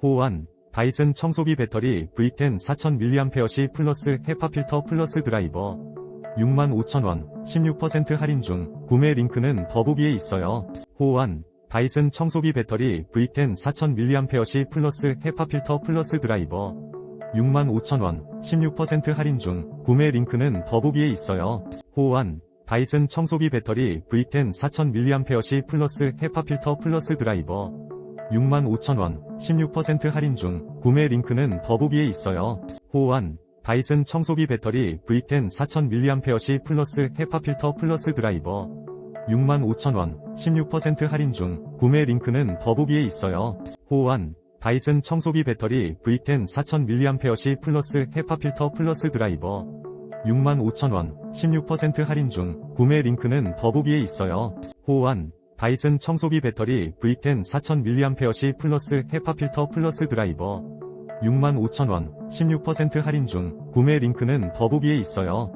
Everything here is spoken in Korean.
호환, 다이슨 청소기 배터리 V10 4000mAh 플러스 헤파 필터 플러스 드라이버 65,000원 16% 할인 중 구매 링크는 더보기에 있어요. 호환, 다이슨 청소기 배터리 V10 4000mAh 플러스 헤파 필터 플러스 드라이버 65,000원 16% 할인 중 구매 링크는 더보기에 있어요. 호환, 다이슨 청소기 배터리 V10 4000mAh 플러스 헤파 필터 플러스 드라이버 65,000원 16% 할인 중 구매 링크는 더보기에 있어요. 호환 다이슨 청소기 배터리 V10 4000mAh 플러스 헤파 필터 플러스 드라이버 65,000원 16% 할인 중 구매 링크는 더보기에 있어요. 호환 다이슨 청소기 배터리 V10 4000mAh 플러스 헤파 필터 플러스 드라이버 65,000원 16% 할인 중 구매 링크는 더보기에 있어요. 호환 다이슨 청소기 배터리 V10 4000mAh 플러스 헤파 필터 플러스 드라이버 65,000원 16% 할인 중 구매 링크는 더보기에 있어요.